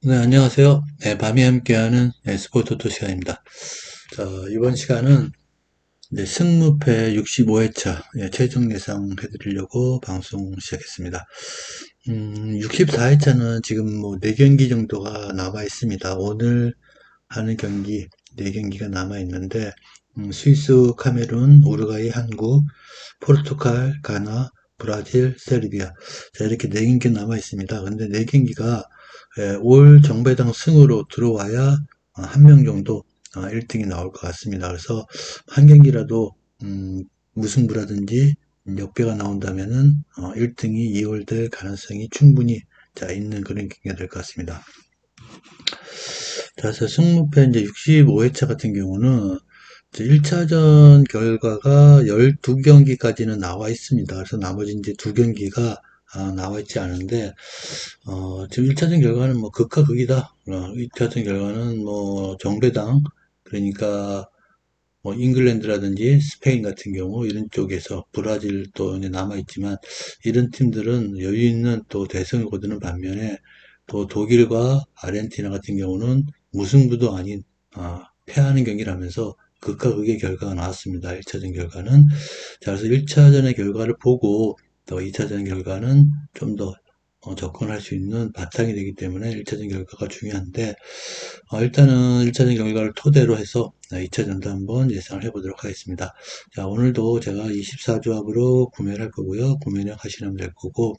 네, 안녕하세요. 네, 밤이 함께하는 네, 스포츠 토토 시간입니다. 자, 이번 시간은 이제 승무패 65회차 예, 최종 예상 해드리려고 방송 시작했습니다. 음, 64회차는 지금 뭐 4경기 정도가 남아 있습니다. 오늘 하는 경기 4경기가 남아 있는데 음, 스위스, 카메룬, 우루과이, 한국, 포르투갈, 가나, 브라질, 세르비아 자, 이렇게 4경기 남아 있습니다. 근데 4경기가 예, 올 정배당 승으로 들어와야 어, 한명 정도 1등이 어, 나올 것 같습니다. 그래서 한 경기라도 음, 무승부라든지 역배가 나온다면은 1등이 2월 가능성이 충분히 자 있는 그런 경기가 될 것 같습니다. 자, 그래서 승무패 이제 65회차 같은 경우는 1차전 결과가 12경기까지는 나와 있습니다. 그래서 나머지 이제 두 경기가 아, 나와 있지 않은데, 어, 지금 1차전 결과는 뭐 극과 극이다. 어, 1차전 결과는 뭐 정배당, 그러니까 뭐 잉글랜드라든지 스페인 같은 경우 이런 쪽에서 브라질 또 이제 남아 있지만 이런 팀들은 여유 있는 또 대승을 거두는 반면에 또 독일과 아르헨티나 같은 경우는 무승부도 아닌 아, 패하는 경기라면서 극과 극의 결과가 나왔습니다. 1차전 결과는. 자, 그래서 1차전의 결과를 보고 또 2차전 결과는 좀더 어, 접근할 수 있는 바탕이 되기 때문에 1차전 결과가 중요한데 어, 일단은 1차전 결과를 토대로 해서 2차전도 한번 예상을 해보도록 하겠습니다. 자 오늘도 제가 24조합으로 구매를 할 거고요. 구매를 하시면 될 거고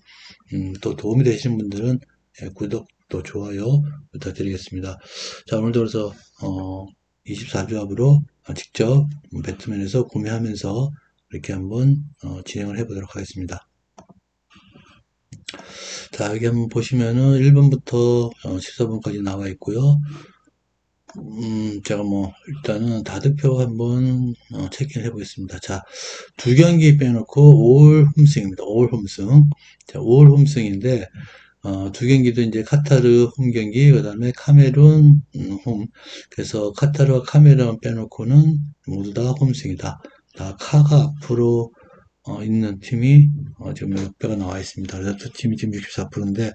음, 또 도움이 되시는 분들은 예, 구독 또 좋아요 부탁드리겠습니다. 자 오늘도 그래서 어, 24조합으로 직접 배트맨에서 구매하면서 이렇게 한번 어, 진행을 해보도록 하겠습니다. 자, 여기 한번 보시면은 1번부터 14번까지 어, 나와 있고요. 음, 제가 뭐, 일단은 다득표 한번 어, 체크를 해보겠습니다. 자, 두 경기 빼놓고 5월 홈승입니다. 5월 홈승. 자, 5월 홈승인데, 어, 두 경기도 이제 카타르 홈 경기, 그 다음에 카메룬 음, 홈. 그래서 카타르와 카메룬 빼놓고는 모두 다 홈승이다. 다 카가 앞으로 어, 있는 팀이 어, 지금 몇배가 나와 있습니다. 그래서 두 팀이 지금 64%인데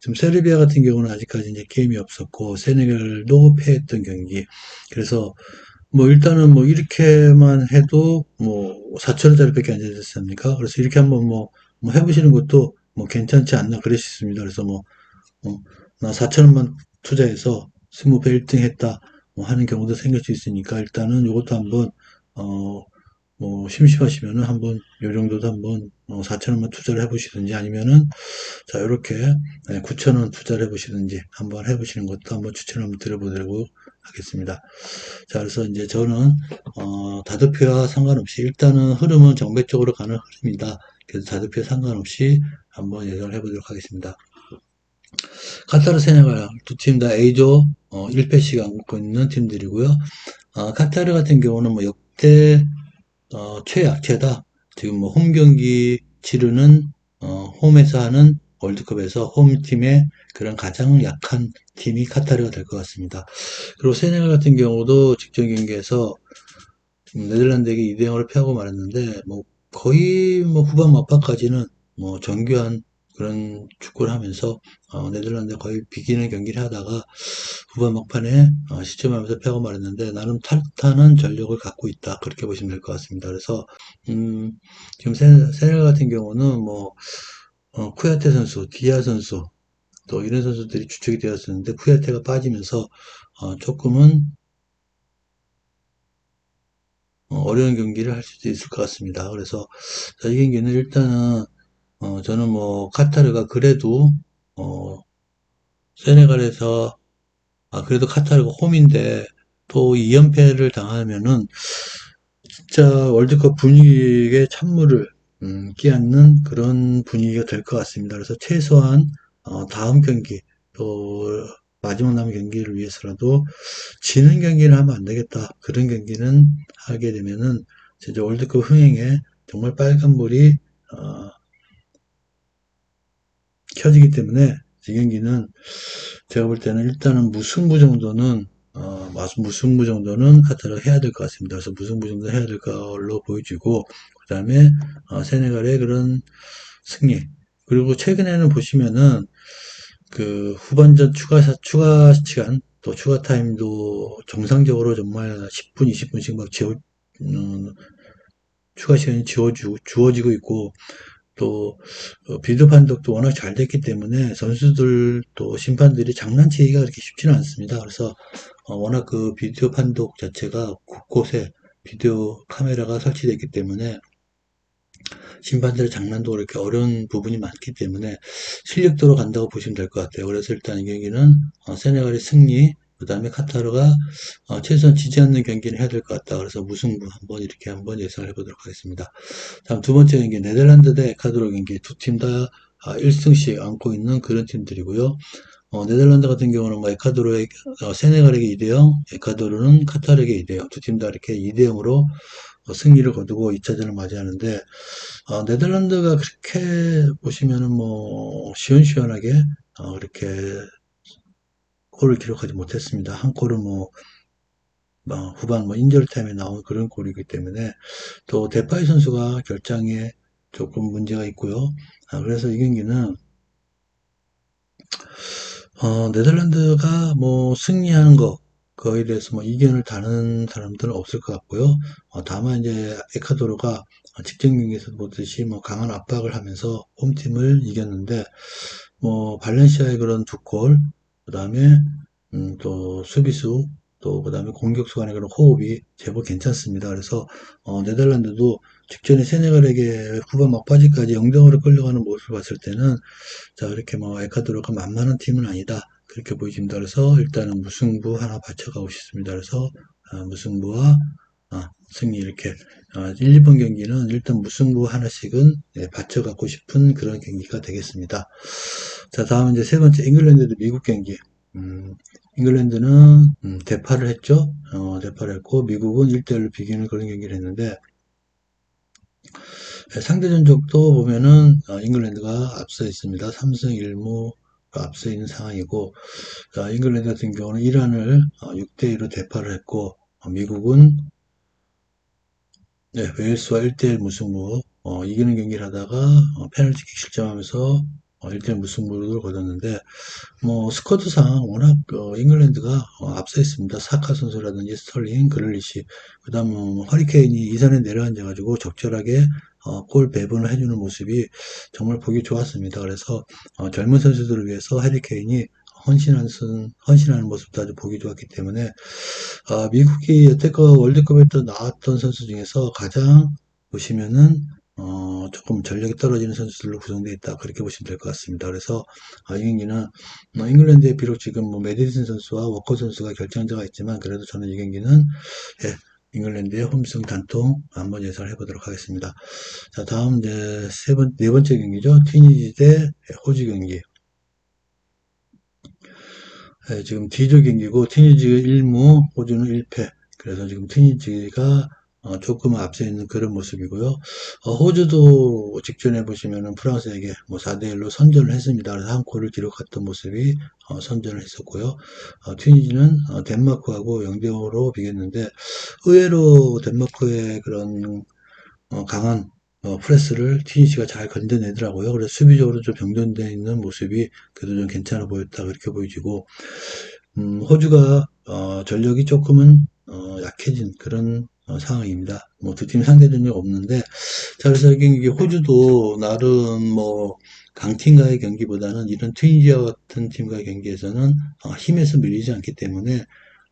지금 세르비아 같은 경우는 아직까지 이제 게임이 없었고 세네갈도 패했던 경기. 그래서 뭐 일단은 뭐 이렇게만 해도 뭐 4천원짜리밖에 안 되지 않습니까? 그래서 이렇게 한번 뭐, 뭐 해보시는 것도 뭐 괜찮지 않나 그러셨습니다. 그래서 뭐, 어, 나 4천원만 투자해서 스무배 1등 했다 뭐 하는 경우도 생길 수 있으니까 일단은 이것도 한번 어, 뭐 심심하시면은 한번 요 정도도 한번 어, 4천원만 투자를 해보시든지 아니면은 자 이렇게 9천원 투자를 해보시든지 한번 해보시는 것도 한번 추천 한번 드려보도록 하겠습니다. 자 그래서 이제 저는 어, 다드표와 상관없이 일단은 흐름은 정배 쪽으로 가는 흐름이다. 그래서 다드표 상관없이 한번 예상을 해보도록 하겠습니다. 카타르 세네갈 두 팀 다 A조 어, 1패씩 안고 있는 팀들이고요. 어, 카타르 같은 경우는 뭐 역대 어, 최약체다. 지금 뭐 홈 경기 치르는 어, 홈에서 하는 월드컵에서 홈팀의 그런 가장 약한 팀이 카타르가 될 것 같습니다. 그리고 세네갈 같은 경우도 직전 경기에서 네덜란드에게 2대 0으로 패하고 말았는데 뭐 거의 뭐 후반 막판까지는 뭐 정교한 그런 축구를 하면서 어, 네덜란드 거의 비기는 경기를 하다가 후반 막판에 어, 시점하면서 패고 말했는데 나름 탄탄한 전력을 갖고 있다 그렇게 보시면 될 것 같습니다. 그래서 음, 지금 세, 세넬 같은 경우는 뭐 어, 쿠야테 선수, 디아 선수 또 이런 선수들이 주축이 되었었는데 쿠야테가 빠지면서 어, 조금은 어, 어려운 경기를 할 수도 있을 것 같습니다. 그래서 이 경기는 일단은 어, 저는 뭐 카타르가 그래도 어, 세네갈에서 아 그래도 카타르가 홈인데 또 2연패를 당하면은 진짜 월드컵 분위기에 찬물을 음, 끼얹는 그런 분위기가 될 것 같습니다. 그래서 최소한 어, 다음 경기 또 마지막 남은 경기를 위해서라도 지는 경기를 하면 안 되겠다. 그런 경기는 하게 되면은 진짜 월드컵 흥행에 정말 빨간불이 어, 켜지기 때문에 이 경기는 제가 볼 때는 일단은 무승부 정도는 어, 무승부 정도는 카타르가 해야 될 것 같습니다. 그래서 무승부 정도 해야 될 걸로 보여지고 그 다음에 어, 세네갈의 그런 승리 그리고 최근에는 보시면은 그 후반전 추가, 추가 시간, 또 추가 타임도 정상적으로 정말 10분, 20분씩 막 지워, 음, 추가 시간이 지워주, 주어지고 있고, 또 어, 비디오 판독도 워낙 잘 됐기 때문에 선수들 또 심판들이 장난치기가 그렇게 쉽지는 않습니다. 그래서 어, 워낙 그 비디오 판독 자체가 곳곳에 비디오 카메라가 설치되어 있기 때문에 심판들의 장난도 그렇게 어려운 부분이 많기 때문에 실력도로 간다고 보시면 될 것 같아요. 그래서 일단 이 경기는 어, 세네갈의 승리, 그 다음에 카타르가 어, 최소한 지지 않는 경기를 해야 될 것 같다. 그래서 무승부 한번 이렇게 한번 예상을 해보도록 하겠습니다. 다음 두 번째 경기 네덜란드 대 에콰도르 경기 두 팀다 1승씩 안고 있는 그런 팀들이고요. 어, 네덜란드 같은 경우는 뭐 에콰도르에 어, 세네갈에게 2대0, 에콰도르는 카타르에게 2대0, 두 팀 다 이렇게 2대0으로 승리를 거두고 2차전을 맞이하는데 어, 네덜란드가 그렇게 보시면은 뭐 시원시원하게 어, 그렇게 골을 기록하지 못했습니다. 한 골은 뭐, 뭐 후반 뭐 인절 타임에 나온 그런 골이기 때문에 또 데파이 선수가 결장에 조금 문제가 있고요. 아, 그래서 이 경기는 어, 네덜란드가 뭐 승리하는 거 그거에 대해서 뭐 이견을 다는 사람들은 없을 것 같고요. 어, 다만 이제 에콰도르가 직전 경기에서 보듯이 뭐 강한 압박을 하면서 홈팀을 이겼는데 뭐 발렌시아의 그런 두 골, 그 다음에 음, 또 수비수, 또 그 다음에 공격수 간의 그런 호흡이 제법 괜찮습니다. 그래서 어, 네덜란드도 직전에 세네갈에게 후반 막바지까지 0대0으로 끌려가는 모습을 봤을 때는 자 이렇게 뭐 에콰도르가 만만한 팀은 아니다. 그렇게 보여집니다. 그래서 일단은 무승부 하나 받쳐가고 싶습니다. 그래서 어, 무승부와 어, 승리 이렇게 어, 1, 2번 경기는 일단 무승부 하나씩은 네, 받쳐가고 싶은 그런 경기가 되겠습니다. 자 다음 이제 세 번째 잉글랜드 대 미국 경기 음, 잉글랜드는 음, 대파를 했죠. 어, 대파를 했고 미국은 1대1로 비기는 그런 경기를 했는데 네, 상대 전적도 보면은 어, 잉글랜드가 앞서 있습니다. 3승 1무 앞서 있는 상황이고 어, 잉글랜드 같은 경우는 이란을 어, 6대 2로 대파를 했고 어, 미국은 네, 웨일스와 1대1 무승부 어, 이기는 경기를 하다가 어, 페널티킥 실점하면서 어, 1대1 무승부를 거뒀는데 뭐 스쿼드상 워낙 어, 잉글랜드가 어, 앞서 있습니다. 사카 선수라든지 스털링, 그럴리시 그다음 뭐 허리케인이 이선에 내려앉아 가지고 적절하게 어, 골 배분을 해주는 모습이 정말 보기 좋았습니다. 그래서 어, 젊은 선수들을 위해서 해리케인이 헌신하는, 헌신하는 모습도 아주 보기 좋았기 때문에 어, 미국이 여태껏 월드컵에 또 나왔던 선수 중에서 가장 보시면은 어, 조금 전력이 떨어지는 선수들로 구성되어 있다. 그렇게 보시면 될 것 같습니다. 그래서, 아, 이 경기는, 뭐, 잉글랜드에 비록 지금 뭐, 메디슨 선수와 워커 선수가 결정자가 있지만, 그래도 저는 이 경기는, 예, 잉글랜드의 홈승 단통 한번 예상을 해보도록 하겠습니다. 자, 다음 이제 세 번, 네 번째 경기죠. 티니지 대 호주 경기. 예, 지금 D조 경기고, 티니지가 1무, 호주는 1패. 그래서 지금 티니지가 어, 조금 앞서 있는 그런 모습이고요. 어, 호주도 직전에 보시면은 프랑스에게 뭐 4대1로 선전을 했습니다. 그래서 한 골을 기록했던 모습이 어, 선전을 했었고요. 어, 튀니지는 어, 덴마크하고 0대5로 비겼는데 의외로 덴마크의 그런 어, 강한 어, 프레스를 튀니지가 잘 건져내더라고요. 그래서 수비적으로 좀 병전되어 있는 모습이 그래도 좀 괜찮아 보였다 그렇게 보여지고 음, 호주가 어, 전력이 조금은 어, 약해진 그런 어, 상황입니다. 뭐 두 팀 상대전이 없는데 자 그래서 이게 호주도 나름 뭐 강팀과의 경기보다는 이런 튀니지와 같은 팀과의 경기에서는 어, 힘에서 밀리지 않기 때문에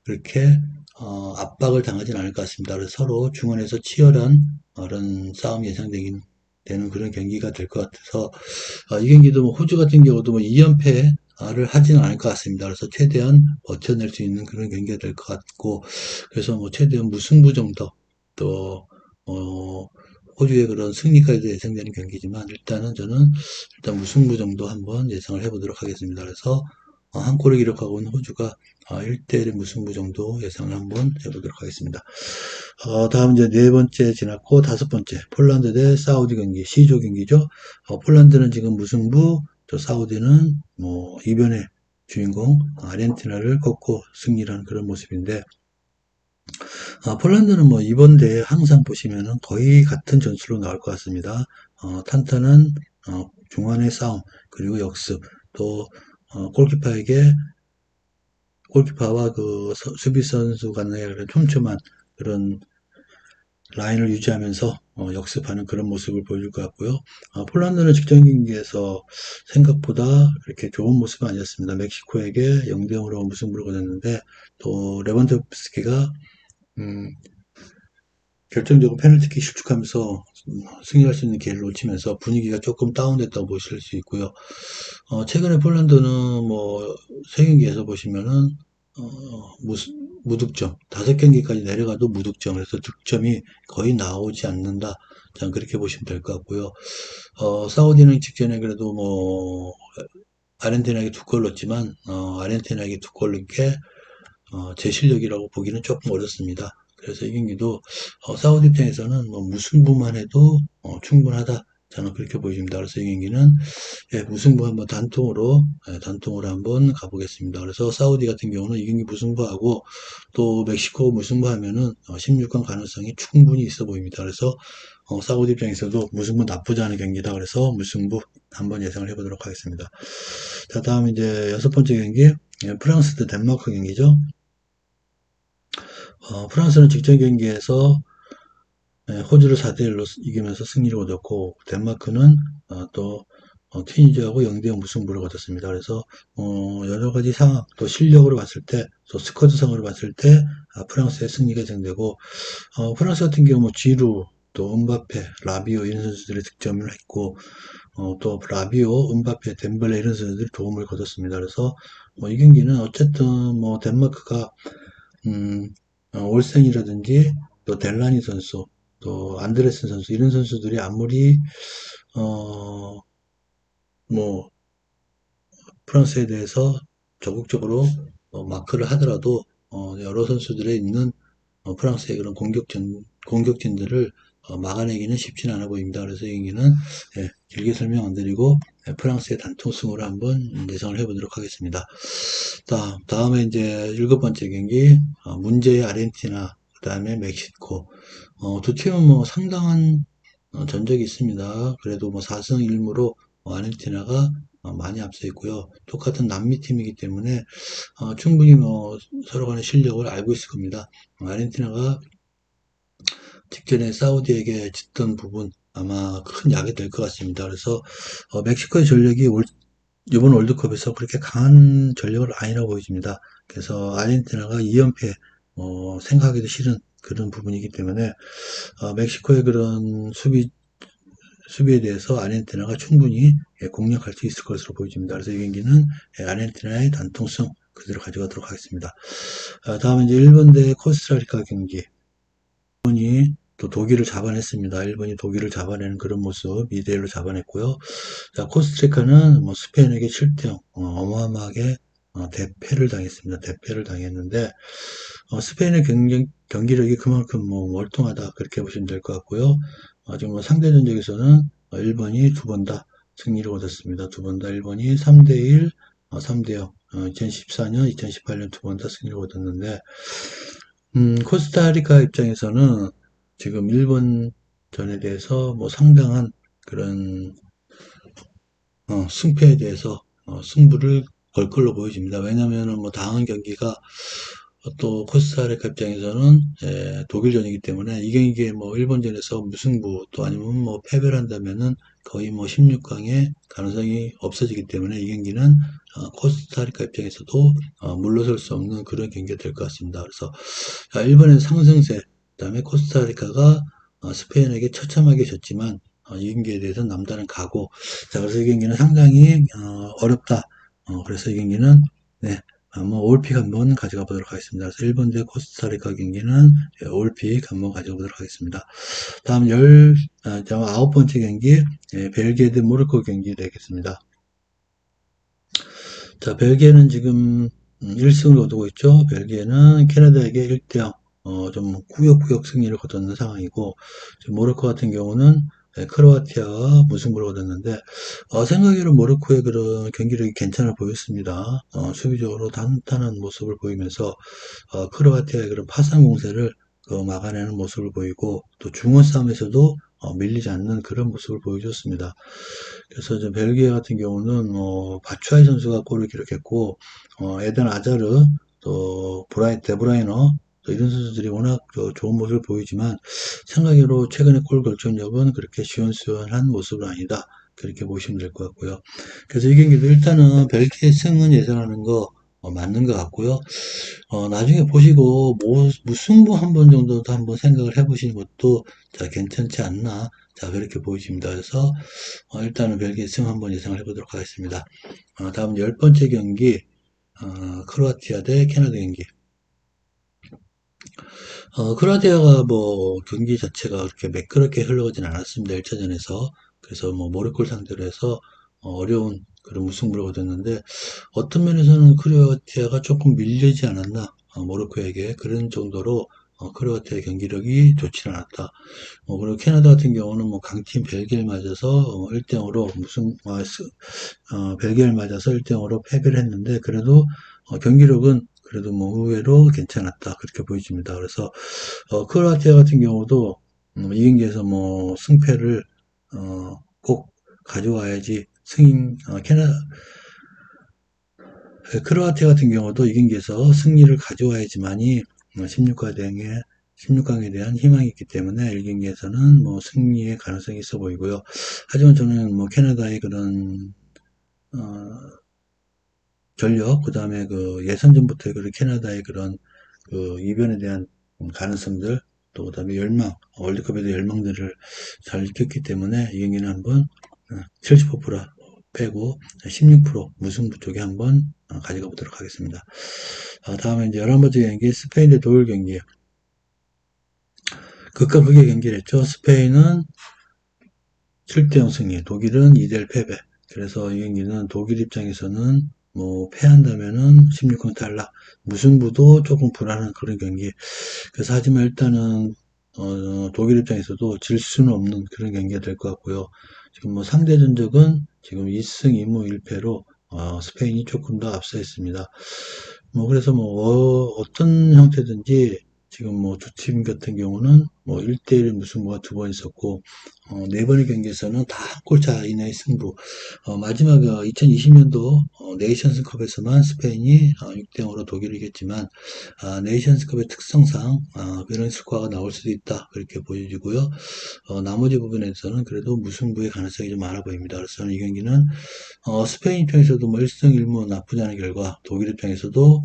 그렇게 어, 압박을 당하지는 않을 것 같습니다. 그래서 서로 중원에서 치열한 그런 싸움이 예상되긴 되는 그런 경기가 될 것 같아서 어, 이 경기도 뭐 호주 같은 경우도 뭐 2연패 를 하지는 않을 것 같습니다. 그래서 최대한 버텨낼 수 있는 그런 경기가 될 것 같고, 그래서 뭐 최대한 무승부 정도, 또, 어, 호주의 그런 승리까지도 예상되는 경기지만, 일단은 저는 일단 무승부 정도 한번 예상을 해보도록 하겠습니다. 그래서 어, 한 골을 기록하고 있는 호주가 1대1의 어, 무승부 정도 예상을 한번 해보도록 하겠습니다. 어, 다음 이제 네 번째 지났고 다섯 번째 폴란드 대 사우디 경기 C조 경기죠. 어, 폴란드는 지금 무승부 또 사우디는 뭐 이변의 주인공 아르헨티나를 꺾고 승리하는 그런 모습인데 아, 폴란드는 뭐 이번 대회 항상 보시면은 거의 같은 전술로 나올 것 같습니다. 어, 탄탄한 어, 중간의 싸움 그리고 역습 또 어, 골키퍼에게 골키퍼와 그 서- 수비 선수 간의 촘촘한 그런 라인을 유지하면서 어, 역습하는 그런 모습을 보여줄 것 같고요. 어, 폴란드는 직전 경기에서 생각보다 그렇게 좋은 모습은 아니었습니다. 멕시코에게 0대 0으로 무승부를 거뒀는데 또 레반도프스키가 음, 결정적으로 페널티킥 실축하면서 승리할 수 있는 기회를 놓치면서 분위기가 조금 다운됐다고 보실 수 있고요. 어, 최근에 폴란드는 뭐, 세 경기에서 보시면은, 어, 무, 무득점. 다섯 경기까지 내려가도 무득점. 그래서 득점이 거의 나오지 않는다. 저는 그렇게 보시면 될 것 같고요. 어, 사우디는 직전에 그래도 뭐, 아르헨티나에게 두 골 넣었지만, 어, 아르헨티나에게 두 골 넣은 게, 어, 제 실력이라고 보기는 조금 어렵습니다. 그래서 이 경기도 어, 사우디 입장에서는 뭐 무승부만 해도 어, 충분하다. 저는 그렇게 보입니다. 그래서 이 경기는 예, 무승부 한번 단통으로 예, 단통으로 한번 가보겠습니다. 그래서 사우디 같은 경우는 이 경기 무승부하고 또 멕시코 무승부하면은 어, 16강 가능성이 충분히 있어 보입니다. 그래서 어, 사우디 입장에서도 무승부 나쁘지 않은 경기다. 그래서 무승부 한번 예상을 해보도록 하겠습니다. 자, 다음 이제 여섯 번째 경기 예, 프랑스 대 덴마크 경기죠. 어, 프랑스는 직전 경기에서 예, 호주를 4대1로 이기면서 승리를 거뒀고 덴마크는 어, 또 어, 튀니지하고 0대0 무승부를 거뒀습니다. 그래서 어, 여러 가지 상황, 또 실력으로 봤을 때, 또 스쿼드 상으로 봤을 때 아, 프랑스의 승리가 예상되고 어, 프랑스 같은 경우 뭐 지루, 또 음바페, 라비오 이런 선수들이 득점을 했고 어, 또 라비오, 음바페, 덴벨레 이런 선수들이 도움을 거뒀습니다. 그래서 뭐 이 경기는 어쨌든 뭐 덴마크가 음, 어, 올센이라든지 또 델라니 선수, 또 안드레슨 선수 이런 선수들이 아무리 어, 뭐 프랑스에 대해서 적극적으로 어, 마크를 하더라도 어, 여러 선수들의 있는 어, 프랑스의 그런 공격진 공격진들을 어, 막아내기는 쉽지는 않아 보입니다. 그래서 이 경기는 예, 길게 설명 안 드리고 예, 프랑스의 단통승으로 한번 예상을 해보도록 하겠습니다. 다음, 다음에 이제 일곱 번째 경기 어, 문제의 아르헨티나 그 다음에 멕시코 어, 두 팀은 뭐 상당한 어, 전적이 있습니다. 그래도 뭐 4승 1무로 아르헨티나가 어, 많이 앞서 있고요. 똑같은 남미 팀이기 때문에 어, 충분히 뭐 서로 간의 실력을 알고 있을 겁니다. 아르헨티나가 직전에 사우디에게 졌던 부분 아마 큰 약이 될 것 같습니다. 그래서 어, 멕시코의 전력이 올, 이번 월드컵에서 그렇게 강한 전력을 아니라고 보여집니다. 그래서 아르헨티나가 2연패 어, 생각하기도 싫은 그런 부분이기 때문에 어, 멕시코의 그런 수비 수비에 대해서 아르헨티나가 충분히 예, 공략할 수 있을 것으로 보여집니다. 그래서 이 경기는 예, 아르헨티나의 단통성 그대로 가져가도록 하겠습니다. 아, 다음은 이제 일본 대 코스타리카 경기. 일본이 또 독일을 잡아냈습니다. 일본이 독일을 잡아내는 그런 모습 2대1로 잡아냈고요. 자, 코스타리카는 뭐 스페인에게 7대0 어, 마어마하게 어, 대패를 당했습니다. 대패를 당했는데 어, 스페인의 경기, 경기력이 그만큼 뭐 월등하다 그렇게 보시면 될 것 같고요. 어, 지금 뭐 상대 전적에서는 어, 일본이 두 번 다 승리를 거뒀습니다. 두 번 다 일본이 3대1, 어, 3대0, 2014년, 2018년 두 번 다 승리를 거뒀는데 음, 코스타리카 입장에서는 지금 일본전에 대해서 뭐 상당한 그런 어, 승패에 대해서 어, 승부를 걸 걸로 보여집니다. 왜냐면은 뭐 다음 경기가 또 코스타리카 입장에서는 에, 독일전이기 때문에 이 경기에 뭐 일본전에서 무승부 또 아니면 뭐 패배를 한다면은 거의 뭐 16강의 가능성이 없어지기 때문에 이 경기는 어, 코스타리카 입장에서도 어, 물러설 수 없는 그런 경기가 될 것 같습니다. 그래서 자, 일본의 상승세, 그 다음에 코스타리카가 어, 스페인에게 처참하게 졌지만 어, 이 경기에 대해서 남다른 각오. 자, 그래서 이 경기는 상당히 어, 어렵다. 어, 그래서 이 경기는 네, 한번 올픽 한번 가져가 보도록 하겠습니다. 그래서 1번 대 코스타리카 경기는 예, 올픽 한번 가져가 보도록 하겠습니다. 다음 열, 아, 아홉 번째 경기, 예, 벨기에 대 모로코 경기 되겠습니다. 자, 벨기에는 지금 1승을 거두고 있죠. 벨기에는 캐나다에게 1대0, 어, 좀 꾸역꾸역 승리를 거뒀는 상황이고, 모로코 같은 경우는 예, 크로아티아와 무승부를 거뒀는데, 어, 생각외로 모로코의 그런 경기력이 괜찮아 보였습니다. 어, 수비적으로 단단한 모습을 보이면서, 어, 크로아티아의 그런 파상 공세를 그 막아내는 모습을 보이고, 또 중원 싸움에서도 어, 밀리지 않는 그런 모습을 보여줬습니다. 그래서 저 벨기에 같은 경우는 뭐 바추아이 선수가 골을 기록했고 어, 에덴 아자르 또 브라이 데브라이너 또 이런 선수들이 워낙 저 좋은 모습을 보이지만 생각외로 최근에 골 결정력은 그렇게 시원시원한 모습은 아니다. 그렇게 보시면 될 것 같고요. 그래서 이 경기도 일단은 벨기에 승은 예상하는 거 어, 맞는 것 같고요. 어, 나중에 보시고 뭐, 무승부 한 번 정도도 한번 생각을 해보시는 것도 자 괜찮지 않나 자 그렇게 보이십니다. 그래서 어, 일단은 벨기에 승 한번 예상을 해보도록 하겠습니다. 어, 다음 열 번째 경기 어, 크로아티아 대 캐나다 경기. 어, 크로아티아가 뭐 경기 자체가 그렇게 매끄럽게 흘러가진 않았습니다. 1차전에서. 그래서 뭐 모로코를 상대로 해서 어, 어려운 그런 무승부를 거뒀는데 어떤 면에서는 크로아티아가 조금 밀리지 않았나 어, 모로코에게 그런 정도로 어, 크로아티아의 경기력이 좋지는 않았다. 어, 그리고 캐나다 같은 경우는 뭐 강팀 벨기에를 맞아서 어, 1대0으로 무슨 아, 스- 어, 벨기에를 맞아서 1대0으로 패배를 했는데 그래도 어, 경기력은 그래도 뭐 의외로 괜찮았다 그렇게 보여집니다. 그래서 어, 크로아티아 같은 경우도 음, 이 경기에서 뭐 승패를 어, 꼭 가져와야지 승인 어, 캐나 크로아티아 같은 경우도 이 경기에서 승리를 가져와야지만이 16강 대항에 16강에 대한 희망이 있기 때문에 1경기에서는 뭐 승리의 가능성이 있어 보이고요. 하지만 저는 뭐 캐나다의 그런 어, 전력, 그 다음에 그 예선전부터의 그런 캐나다의 그런 그 이변에 대한 가능성들, 또 그 다음에 열망, 월드컵에도 열망들을 잘 익혔기 때문에 이 경기는 한번 75% 빼고 16% 무승부 쪽에 한번 어, 가져가 보도록 하겠습니다. 아, 다음에 이제 11번째 경기 스페인 대 독일 경기. 극과 극의 경기를 했죠. 스페인은 7대0 승리, 독일은 2대1 패배. 그래서 이 경기는 독일 입장에서는 뭐 패한다면은 16강 탈락, 무승부도 조금 불안한 그런 경기. 그래서 하지만 일단은 어, 독일 입장에서도 질 수는 없는 그런 경기가 될 것 같고요. 지금 뭐 상대 전적은 지금 2승 2무 1패로 어, 스페인이 조금 더 앞서 있습니다. 뭐 그래서 뭐 어, 떤 형태든지 지금 뭐 두팀 같은 경우는 뭐 1대1 무승부가 두 번 있었고 어, 네 번의 경기에서는 다한골차 이내의 승부. 어, 마지막 2020년도 네이션스컵에서만 스페인이 6대0으로 독일을 이겼지만 아, 네이션스컵의 특성상 아, 그런 스코어가 나올 수도 있다 그렇게 보여지고요. 어, 나머지 부분에서는 그래도 무승부의 가능성이 좀 많아 보입니다. 그래서 이 경기는 어, 스페인 입장에서도 뭐 1승 1무 나쁘지 않은 결과, 독일 입장에서도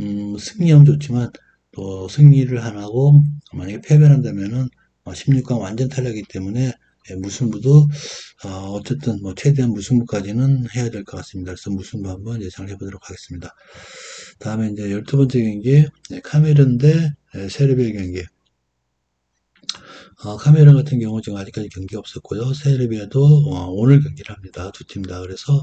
음, 승리하면 좋지만 또 승리를 안 하고 만약에 패배를 한다면은 16강 완전 탈락이기 때문에 예, 무승부도 어, 쨌든 뭐 최대한 무승부까지는 해야 될 것 같습니다. 그래서 무승부 한번 예상을 해보도록 하겠습니다. 다음에 이제 12번째 경기 네, 카메룬 대 네, 세르비아 경기 어, 카메룬 같은 경우 지금 아직까지 경기가 없었고요. 세르비아도 어, 오늘 경기를 합니다. 두 팀 다. 그래서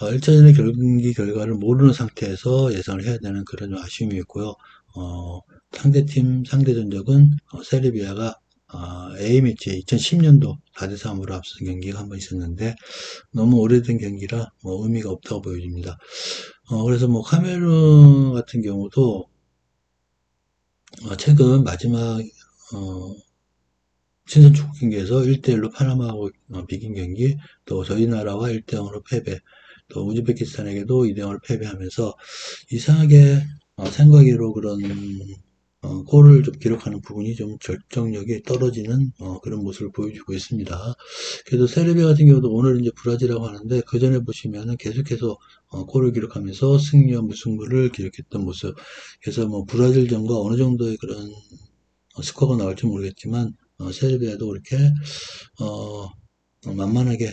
어, 1차전의 경기 결과를 모르는 상태에서 예상을 해야 되는 그런 좀 아쉬움이 있고요. 어, 상대팀 상대 전적은 어, 세르비아가 어, A매치 2010년도 4대3으로 앞선 경기가 한 번 있었는데 너무 오래된 경기라 뭐 의미가 없다고 보여집니다. 어, 그래서 뭐 카메룬 같은 경우도 어, 최근 마지막 어, 친선 축구 경기에서 1대1로 파나마하고 어, 비긴 경기, 또 저희 나라와 1대0으로 패배, 또 우즈베키스탄에게도 2대0으로 패배하면서 이상하게 어, 생각외로 그런 어, 골을 좀 기록하는 부분이 좀 결정력이 떨어지는 어, 그런 모습을 보여주고 있습니다. 그래도 세르비아 같은 경우도 오늘 이제 브라질이라고 하는데 그 전에 보시면은 계속해서 어, 골을 기록하면서 승리와 무승부를 기록했던 모습. 그래서 뭐 브라질전과 어느 정도의 그런 어, 스코어가 나올지 모르겠지만 어, 세르비아도 그렇게 어, 어, 만만하게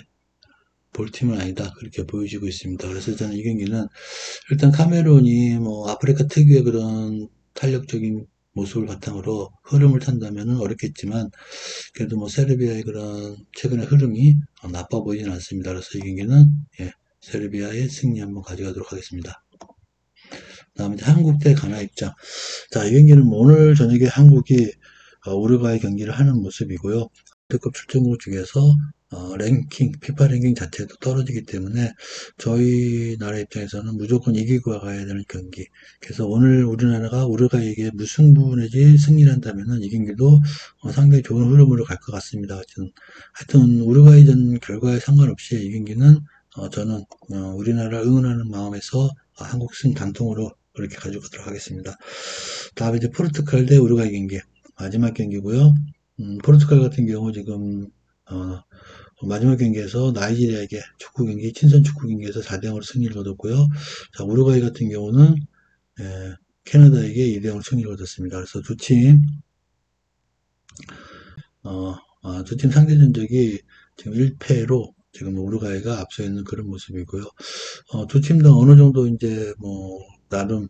볼 팀은 아니다 그렇게 보여지고 있습니다. 그래서 저는 이 경기는 일단 카메룬이 뭐 아프리카 특유의 그런 탄력적인 모습을 바탕으로 흐름을 탄다면 어렵겠지만 그래도 뭐 세르비아의 그런 최근의 흐름이 어, 나빠 보이진 않습니다. 그래서 이 경기는 예, 세르비아의 승리 한번 가져가도록 하겠습니다. 다음에 한국 대 가나 입장. 자, 이 경기는 뭐 오늘 저녁에 한국이 어, 우루과이 경기를 하는 모습이고요. 월드컵 출전국 중에서 어, 랭킹, 피파 랭킹 자체도 떨어지기 때문에 저희 나라 입장에서는 무조건 이기고 가야 되는 경기. 그래서 오늘 우리나라가 우루과이에게 무승부 내지 승리를 한다면은 이 경기도 어, 상당히 좋은 흐름으로 갈 것 같습니다. 하여튼, 우루과이전 결과에 상관없이 이 경기는 어, 저는 어, 우리나라 응원하는 마음에서 한국 승 단통으로 그렇게 가져가도록 하겠습니다. 다음에 이제 포르투갈 대 우루과이 경기 마지막 경기고요. 음, 포르투갈 같은 경우 지금 어, 마지막 경기에서 나이지리아에게 축구 경기, 친선 축구 경기에서 4대 0으로 승리를 거뒀고요. 자, 우루과이 같은 경우는 예, 캐나다에게 2대0으로 승리를 거뒀습니다. 그래서 두 팀, 어, 아, 두팀 상대 전적이 지금 1패로 지금 우루과이가 앞서 있는 그런 모습이고요. 어, 두 팀 다 어느 정도 이제 뭐 나름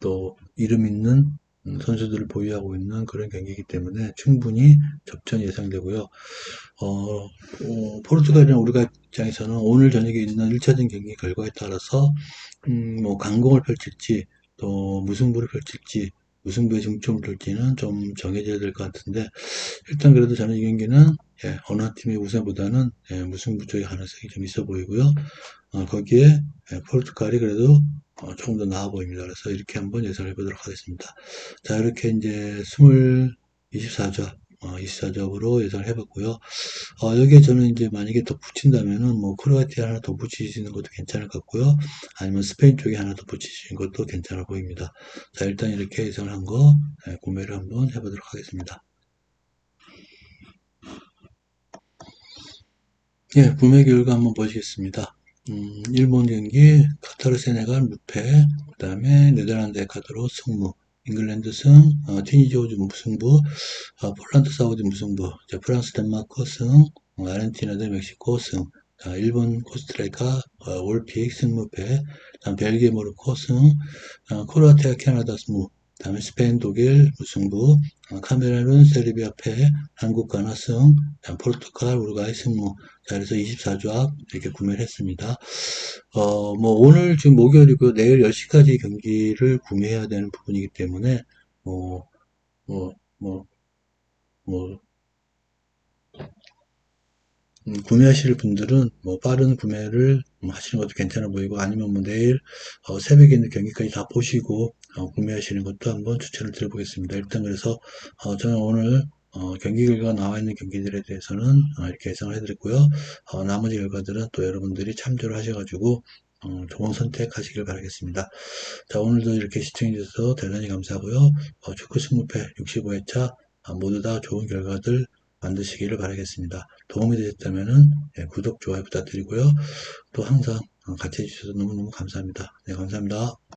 또 이름 있는 음, 선수들을 보유하고 있는 그런 경기이기 때문에 충분히 접전이 예상되고요. 어, 어, 포르투갈이나 우리가 입장에서는 오늘 저녁에 있는 1차전 경기 결과에 따라서 음, 뭐 강공을 펼칠지 또 무승부를 펼칠지 무승부에 중점을 둘지는 좀 정해져야 될 것 같은데 일단 그래도 저는 이 경기는 예, 어느 팀의 우세보다는 예, 무승부 쪽의 가능성이 좀 있어 보이고요. 어, 거기에 예, 포르투갈이 그래도 어, 조금 더 나아 보입니다. 그래서 이렇게 한번 예상을 해보도록 하겠습니다. 자, 이렇게 이제 20, 24점, 어, 24점으로 예상을 해봤고요. 어, 여기에 저는 이제 만약에 더 붙인다면은 뭐 크로아티아 하나 더 붙이시는 것도 괜찮을 것 같고요. 아니면 스페인 쪽에 하나 더 붙이시는 것도 괜찮아 보입니다. 자, 일단 이렇게 예상을 한거 구매를 한번 해보도록 하겠습니다. 예, 구매 결과 한번 보시겠습니다. 음, 일본 경기, 카타르 세네갈 무패, 그 다음에 네덜란드 에콰도르 승무, 잉글랜드 승, 어, 튀니지 호주 무승부, 어, 폴란드 사우디 무승부, 이제 프랑스 덴마크 승, 어, 아르헨티나 대 멕시코 승, 자, 일본 코스트리카 어, 올픽 승무패, 다음 벨기에 모로코 승, 어, 크로아티아 캐나다 승무, 다음에 스페인 독일 무승부, 어, 카메라룬 세르비아 패, 한국 가나 승, 포르투갈 우루과이 승무, 자, 그래서 24조합 이렇게 구매를 했습니다. 어, 뭐, 오늘 지금 목요일이고 내일 10시까지 경기를 구매해야 되는 부분이기 때문에, 뭐, 뭐, 뭐, 뭐, 음, 구매하실 분들은 뭐 빠른 구매를 하시는 것도 괜찮아 보이고 아니면 뭐 내일 어, 새벽에 있는 경기까지 다 보시고 어, 구매하시는 것도 한번 추천을 드려보겠습니다. 일단 그래서 어, 저는 오늘 어, 경기 결과가 나와 있는 경기들에 대해서는 어, 이렇게 예상을 해드렸고요. 어, 나머지 결과들은 또 여러분들이 참조를 하셔가지고 어, 좋은 선택 하시길 바라겠습니다. 자 오늘도 이렇게 시청해주셔서 대단히 감사하고요. 어, 축구 승무패 65회차 모두 다 좋은 결과들 만드시기를 바라겠습니다. 도움이 되셨다면 예, 구독, 좋아요 부탁드리고요. 또 항상 같이 해주셔서 너무너무 감사합니다. 네, 감사합니다.